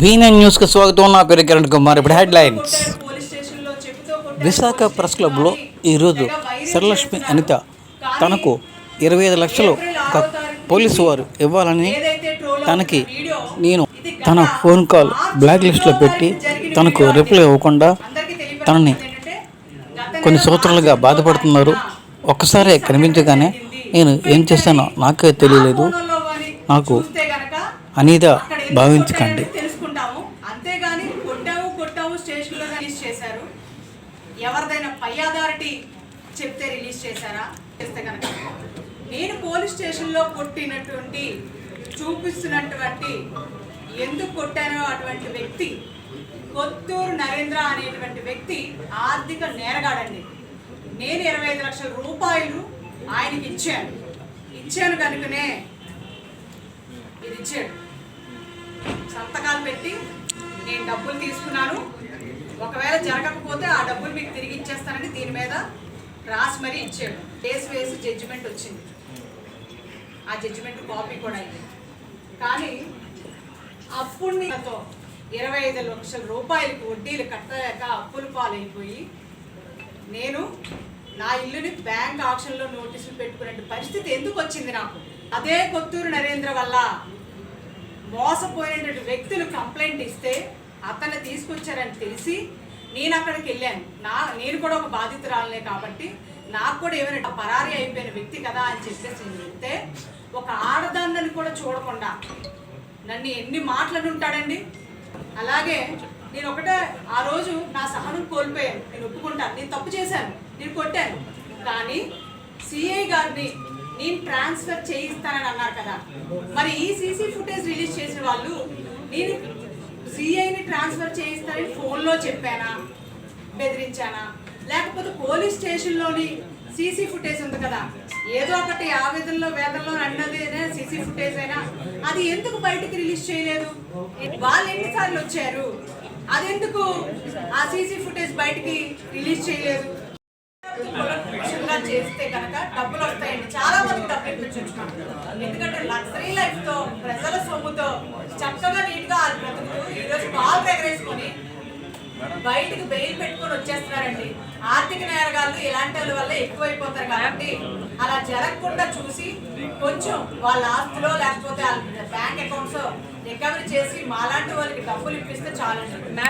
వీనన్ న్యూస్కి స్వాగతం. నా పేరు కిరణ్ కుమార్. ఇప్పుడు హెడ్లైన్స్. విశాఖ ప్రెస్ క్లబ్లో ఈరోజు సరలక్ష్మి అనిత తనకు ఇరవై ఐదు లక్షలు ఒక పోలీసు వారు ఇవ్వాలని తనకి నేను తన ఫోన్ కాల్ బ్లాక్ లిస్ట్లో పెట్టి తనకు రిప్లై ఇవ్వకుండా తనని కొన్ని సంవత్సరాలుగా బాధపడుతున్నారు. ఒక్కసారే కనిపించగానే నేను ఏం చేస్తానో నాకే తెలియలేదు. నాకు అనీద భావించకండి. ఎవరిదైనా పై అథారిటీ చెప్తే రిలీజ్ చేశారా? చేస్తే కనుక. నేను పోలీస్ స్టేషన్లో కొట్టినటువంటి చూపిస్తున్నటువంటి ఎందుకు కొట్టానో అటువంటి వ్యక్తి కొత్తూరు నరేంద్ర అనేటువంటి వ్యక్తి ఆర్థిక నేరగాడండి. నేను ఇరవై ఐదు లక్షల రూపాయలు ఆయనకి ఇచ్చాను. ఇచ్చాను కనుకనే ఇది ఇచ్చాడు. సంతకాలు పెట్టి నేను డబ్బులు తీసుకున్నాను. ఒకవేళ జరగకపోతే ఆ డబ్బులు మీకు తిరిగి ఇచ్చేస్తానని దీని మీద రాసి మరీ ఇచ్చాడు. కేసు వేసి జడ్జిమెంట్ వచ్చింది. ఆ జడ్జిమెంట్ కాపీ కూడా అయింది. కానీ అప్పుడు ఇరవై ఐదు లక్షల రూపాయలకు వడ్డీలు కట్టలేక అప్పులు పాలైపోయి నేను నా ఇల్లుని బ్యాంక్ ఆక్షన్లో నోటీసులు పెట్టుకునే పరిస్థితి ఎందుకు వచ్చింది నాకు? అదే కొత్తూరు నరేంద్ర వల్ల మోసపోయినటువంటి వ్యక్తులు కంప్లైంట్ ఇస్తే అతన్ని తీసుకొచ్చారని తెలిసి నేను అక్కడికి వెళ్ళాను. నా నేను కూడా ఒక బాధితురాలనే కాబట్టి నాకు కూడా ఏమైనా పరారీ అయిపోయిన వ్యక్తి కదా అని చెప్పేసి నేను చెప్తే ఒక ఆడదాన్నని కూడా చూడకుండా నన్ను ఎన్ని మాటలను ఉంటాడండి? అలాగే నేను ఒకటే ఆ రోజు నా సహనం కోల్పోయాను. నేను ఒప్పుకుంటాను. నేను తప్పు చేశాను. నేను కొట్టాను. కానీ సిఐ గారిని నేను ట్రాన్స్ఫర్ చేయిస్తానని అన్నారు కదా. మరి ఈ సీసీ ఫుటేజ్ రిలీజ్ చేసిన వాళ్ళు నేను సిఐని ట్రాన్స్ఫర్ చేయిస్తానని ఫోన్లో చెప్పానా? బెదిరించానా? లేకపోతే పోలీస్ స్టేషన్లోని సీసీ ఫుటేజ్ ఉంది కదా. ఏదో ఒకటి ఆవేదనలో వేదనలో అన్నది సీసీ ఫుటేజ్ అయినా. అది ఎందుకు బయటకు రిలీజ్ చేయలేదు? వాళ్ళు ఎన్నిసార్లు వచ్చారు? అదెందుకు ఆ సీసీ ఫుటేజ్ బయటికి రిలీజ్ చేయలేదు? చేస్తే కనుక డబ్బులు వస్తాయండి. చాలా మంది డబ్బులు ఇప్పించవచ్చు ఎందుకంటే లగ్జరీ లైఫ్తో ప్రజల సొమ్ముతో చక్కగా నీట్గా బ్రతుకుతూ ఈ రోజు కాల్ ఎగరేసుకొని బయటకు బెయిల్ పెట్టుకొని వచ్చేస్తున్నారండి. ఆర్థిక నేరగాళ్ళు ఇలాంటి వాళ్ళ వల్ల ఎక్కువైపోతారు కాబట్టి అలా జరగకుండా చూసి కొంచెం వాళ్ళ ఆస్తులో లేకపోతే వాళ్ళ బ్యాంక్ అకౌంట్స్ రికవరీ చేసి మాలాంటి వాళ్ళకి డబ్బులు ఇప్పిస్తే చాలండి.